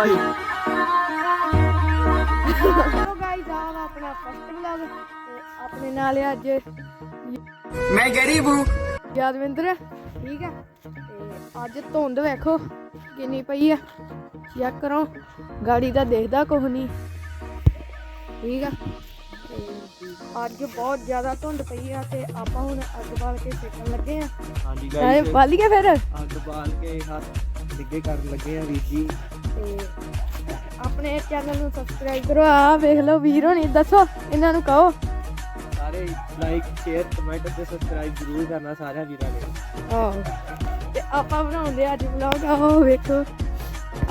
ਭਾਈ hello guys ਆਹ ਆਪਣਾ first vlog ਆਪਣੇ ਨਾਲ ਹੈ ਅੱਜ ਮੈਂ ਗਰੀਬ ਹੂੰ। ਯਾਦਵਿੰਦਰ ਠੀਕ ਹੈ ਤੇ ਅੱਜ ਧੁੰਦ ਵੇਖੋ ਕਿੰਨੀ ਪਈ ਹੈ ਚੈੱਕ ਕਰੋ ਗਾੜੀ ਦਾ ਦੇਖਦਾ ਕੁਝ ਨਹੀਂ। ਠੀਕ ਆ? ਅੱਜ ਬਹੁਤ ਜ਼ਿਆਦਾ ਧੁੰਦ ਪਈ ਆ ਤੇ ਆਪਾਂ ਹੁਣ ਅੱਗ ਬਾਲ ਕੇ ਸੇਕਣ ਲੱਗੇ ਆ। ਹਾਂਜੀ ਗਾਇਸ ਬਾਲੀਏ ਫਿਰ? ਅੱਗ ਬਾਲ ਕੇ ਹੱਥ ਡਿੱਗੇ ਕਰਨ ਲੱਗੇ ਆ ਵੀਰ ਜੀ। ਤੇ ਆਪਣੇ ਚੈਨਲ ਨੂੰ ਸਬਸਕ੍ਰਾਈਬ ਕਰੋ। ਆ ਵੇਖ ਲਓ ਵੀਰ ਹੋਣੀ ਦੱਸੋ ਇਹਨਾਂ ਨੂੰ ਕਹੋ। ਸਾਰੇ ਲਾਈਕ ਸ਼ੇਅਰ ਕਮੈਂਟ ਤੇ ਸਬਸਕ੍ਰਾਈਬ ਜ਼ਰੂਰ ਕਰਨਾ ਸਾਰਿਆਂ ਵੀਰਾਂ ਨੇ। ਆਹੋ ਤੇ ਆਪਾਂ ਬਣਾਉਂਦੇ ਆ ਅੱਜ ਵਲੌਗ ਆਓ ਵੇਖੋ।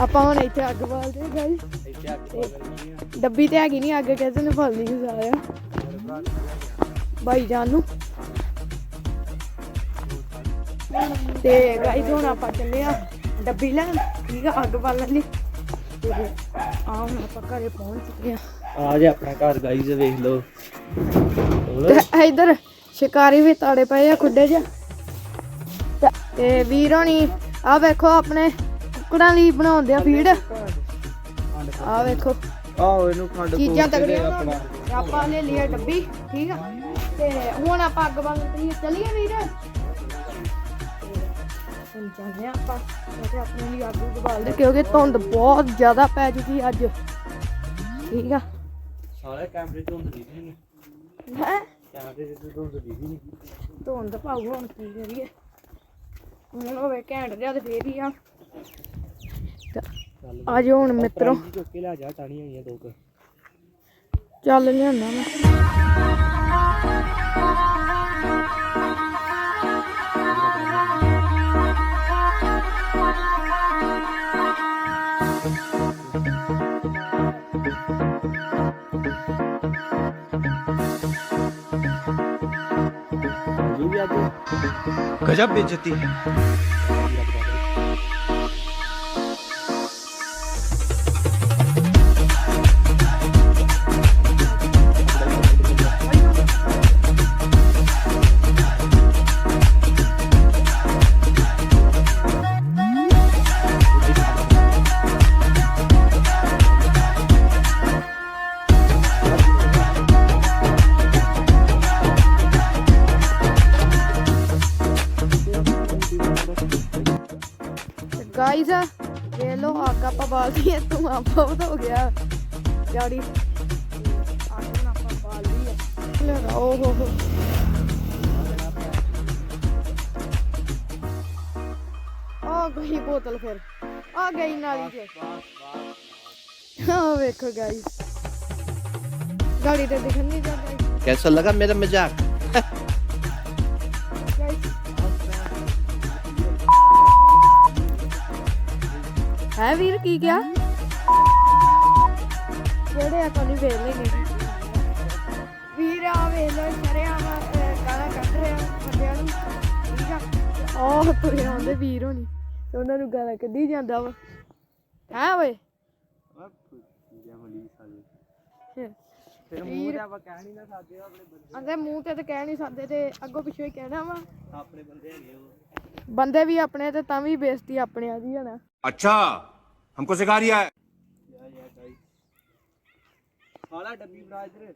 ਆਪਾਂ ਹੁਣ ਇੱਥੇ ਅੱਗ ਬਾਲਦੇ ਆ ਗਾਇਸ। ਇੱਥੇ ਅੱਗ ਆ। ਡੱਬੀ ਤੇ ਹੈਗੀ ਨਹੀਂ ਅੱਗ ਕਿਸੇ ਨੇ ਫਲ ਨਹੀਂ ਗੁਜ਼ਾਰਿਆ ਮੇਰੇ ਭਰਾ ਨੇ ਭਾਈ ਜਾਨ ਨੂੰ। ਤੇ ਗਾਇਸ ਹੁਣ ਆਪਾਂ ਚੱਲੇ ਆ ਡੱਬੀ ਲੈਣ ਠੀਕ ਆ ਅੱਗ ਬਾਲਣ ਲਈ। ਤੇ ਆ ਹੁਣ ਆਪਾਂ ਘਰੇ ਪਹੁੰਚ ਚੁੱਕੇ ਆ ਆ ਜੇ ਆਪਣਾ ਘਰ ਗਾਈਸ ਵੇਖ ਲਓ। ਤੇ ਇਧਰ ਸ਼ਿਕਾਰੀ ਵੀ ਤਾੜੇ ਪਏ ਆ ਖੁੱਡੇ 'ਚ ਤੇ- ਵੀਰ ਹੋਣੀ ਆ ਵੇਖੋ ਆਪਣੇ ਕੁੱਕੜਾਂ ਲਈ ਬਣਾਉਂਦੇ ਆ ਫੀਡ। ਆ ਵੇਖੋ। ਆਓ ਇਹਨੂੰ ਖੰਡ ਚੀਜ਼ਾਂ ਤਗੜੀਆਂ ਆਪਣਾ। ਆਪਾਂ ਲੈ ਲਿਆ ਡੱਬੀ ਠੀਕ ਆ। ਤੇ ਹੁਣ ਆਪਾਂ ਅੱਗ ਬਾਲਣ ਤੇ ਚੱਲੀਏ ਵੀਰ। ਜਾਂਦੇ ਆ। ਆਪਾਂ ਤੇ ਆਪਣੇ ਲਈ ਅੱਗ ਉੱਗ ਬਾਲਦੇ ਕਿਉਂਕਿ ਧੁੰਦ ਬਹੁਤ ਜ਼ਿਆਦਾ ਪੈ ਚੁੱਕੀ ਅੱਜ। ਠੀਕ ਆ? ਸਾਰੇ ਕੈਮਰੇ ਤੋਂ ਹੁੰਦੀ ਨਹੀਂ। ਹੈ? ਕੈਮਰੇ ਤੇ ਤੋਂ ਹੁੰਦੀ ਨਹੀਂ। ਧੁੰਦ ਭਾਉ ਹੁਣ ਕੀ ਕਰੀਏ? ਹੁਣ ਹੋਵੇ ਘੈਂਟ ਜਿਹਾ ਤੇ ਫੇਰ ਹੀ ਆ। ਆਜੋ ਹੁਣ ਮਿੱਤਰੋ। ਪ੍ਰਾਈਜ਼ ਚੁੱਕ ਕੇ ਲੈ ਜਾ ਟਾਣੀਆਂ ਹੋਈਆਂ ਦੋ ਕੁ। ਚੱਲ ਲਿਆਂਦਾ ਮੈਂ। ਹੋਈ ਅੱਜ ਗਜਬ ਹੈ। गाइस ये लो आग आप बाल दी है तुम आप हो गया गाड़ी आग आप बाल दी है ओ हो हो आ गई बोतल फिर आ गई नाली के हाँ देखो गाइस गाड़ी तो दिखने नहीं जाती कैसा लगा मेरा मज़ाक ਹੈ ਵੀਰ ਕੀ ਕਿਹਾ? ਜਿਹੜੇ ਆਪਾਂ ਨਹੀਂ ਵੇਖ ਲੈਣੇ ਵੀਰ ਆ ਵੇਖ ਲੈ ਸਾਰੇ ਆ ਗਾਣਾ ਕੱਢ ਰਿਹਾ ਬੰਦਿਆਂ ਨੂੰ। ਠੀਕ ਆ? ਉਹ ਤੁਰੇ ਆਉਂਦੇ ਵੀਰ ਹੋਣੀ। ਤੇ ਉਹਨਾਂ ਨੂੰ ਗਾਣਾ ਕੱਢੀ ਜਾਂਦਾ ਵਾ। ਹੈ ਓਏ? ਫਿਰ ਮੂੰਹ ਤੇ ਆਪਾਂ ਕਹਿ ਨਹੀਂ ਨਾ ਸਕਦੇ ਆਪਣੇ ਬੰਦੇ ਅੰਦੇ ਮੂੰਹ ਤੇ ਤਾਂ ਕਹਿ ਨਹੀਂ ਸਕਦੇ ਤੇ ਅੱਗੋਂ ਪਿੱਛੋਂ ਹੀ ਕਹਿਣਾ ਵਾ। ਆਪਣੇ ਬੰਦੇ ਹੈਗੇ ਉਹ। ਬੰਦੇ ਵੀ ਆਪਣੇ ਤੇ ਤਾਂ ਵੀ ਬੇਇੱਜ਼ਤੀ ਆਪਣੇ ਆ ਦੀ ਹਨਾ अच्छा हमको सिखा रिया है ਯਾ ਯਾ ਗਾਈਸ ਖਾਲਾ ਡੱਬੀ ਬਣਾ ਇਧਰ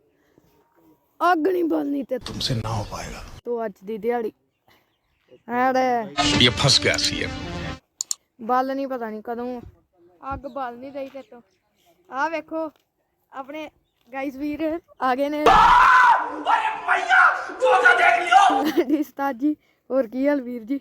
ਅੱਗ ਨਹੀਂ ਬਲਣੀ ਤੇ तुमसे ना हो पाएगा ਤੂੰ ਅੱਜ ਦੀ ਦਿਹਾੜੀ ਐੜੇ ये फंस गया सीएम ਬਲ ਨਹੀਂ ਪਤਾ ਨਹੀਂ ਕਦੋਂ ਅੱਗ ਬਲ ਨਹੀਂ ਰਹੀ ਤੇ ਤੋਂ ਆ ਵੇਖੋ ਆਪਣੇ ਗਾਈਸ ਵੀਰ ਆ ਗਏ ਨੇ ਜੀ ਉਸਤਾਦ ਜੀ ਹੋਰ ਕੀ ਹਾਲ ਵੀਰ ਜੀ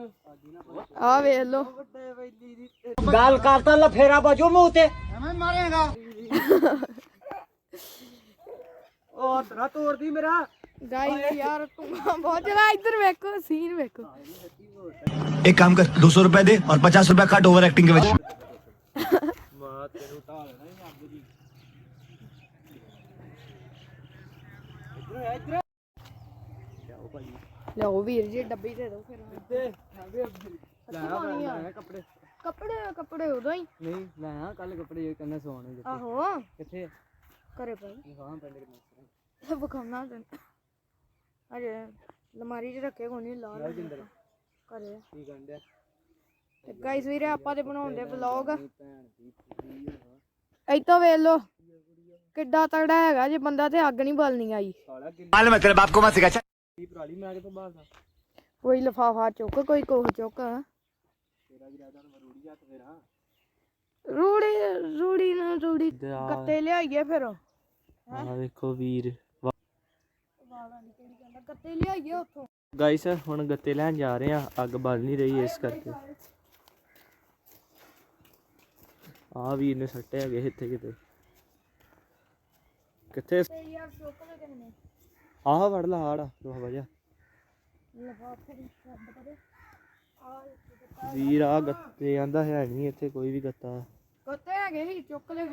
आ वे लो। गाल काटता ला फेरा मारेगा। तोड़ दी मेरा। यार इधर सीन एक काम कर दो रुपए रुपए एक्टिंग के वजह ਲਿਆਓ ਵੀਰ ਜੀ ਡੱਬੀ ਦੇ ਦਿਓ ਫਿਰ। ਤੇ ਲੈ ਪਾਣੀ ਆ। ਆ। ਕੱਪੜੇ। ਕੱਪੜੇ ਕੱਪੜੇ ਉਦੋਂ ਹੀ। ਨਹੀਂ ਲੈ ਆ ਕੱਲ ਕੱਪੜੇ ਜੇ ਕੰਨੇ ਸਵਾਣੇ ਜਿੱਥੇ ਆਹੋ। ਕਿੱਥੇ? ਘਰੇ ਪਈ ਹਾਂ ਪਿੰਡ ਕਿੰਨੇ ਵਿਖਾਉਣਾ ਤੈਨੂੰ ਅਜੇ ਲਮਾਰੀ 'ਚ ਰੱਖੇ ਕੋਈ ਨਹੀਂ ਲਾ ਲੈ ਜਿੰਦਰ। ਘਰੇ। ਆ। ਕੀ ਗੰਡਿਆ ਤੇ ਗਾਇਸ ਵੀਰੇ ਆਪਾਂ ਤੇ ਬਣਾਉਂਦੇ ਵਲੌਗ ਭੈਣ ਦੀ ਕੁੜੀ ਆ। ਇੱਥੋਂ ਵੇਖ ਲੋ ਕਿੱਡਾ ਤਗੜਾ ਹੈਗਾ ਜੇ ਬੰਦਾ ਤੇ ਅੱਗ ਨਹੀਂ ਬਲਣੀ ਆਈ। ਸਾਲਾ ਕਿੰਨੀ ਕੋਈ ਲਫਾਫਾ ਚੁੱਕ ਕੋਈ ਕੋਹ ਚੁੱਕ। ਰੂੜੀ ਰੂੜੀ ਨਾ ਰੂੜੀ। ਕੱਤੇ ਲਿਆਈਏ ਫਿਰ। ਆ ਵੇਖੋ ਵੀਰ। ਹੁਣ ਗੱਤੇ ਲੈਣ ਜਾ ਰਹੇ ਆ ਅੱਗ ਬਲ ਨਹੀਂ ਰਹੀ ਇਸ ਕਰਕੇ। ਆ ਵੀਰ ਨੇ ਸੱਟੇ ਹੈਗੇ ਇੱਥੇ ਕਿਤੇ। ਕਿੱਥੇ? ਆਹ ਵੜ ਲਾ ਆੜਾ ਲੋਹਾ ਵਜਾ। ਵੀਰ ਆ ਗੱਤੇ ਆਂਦਾ ਹੈ ਨਹੀਂ ਇੱਥੇ ਕੋਈ ਵੀ ਗੱਤਾ। ਗੱਤੇ ਹੈਗੇ ਹੀ ਚੁੱਕ ਲੈ।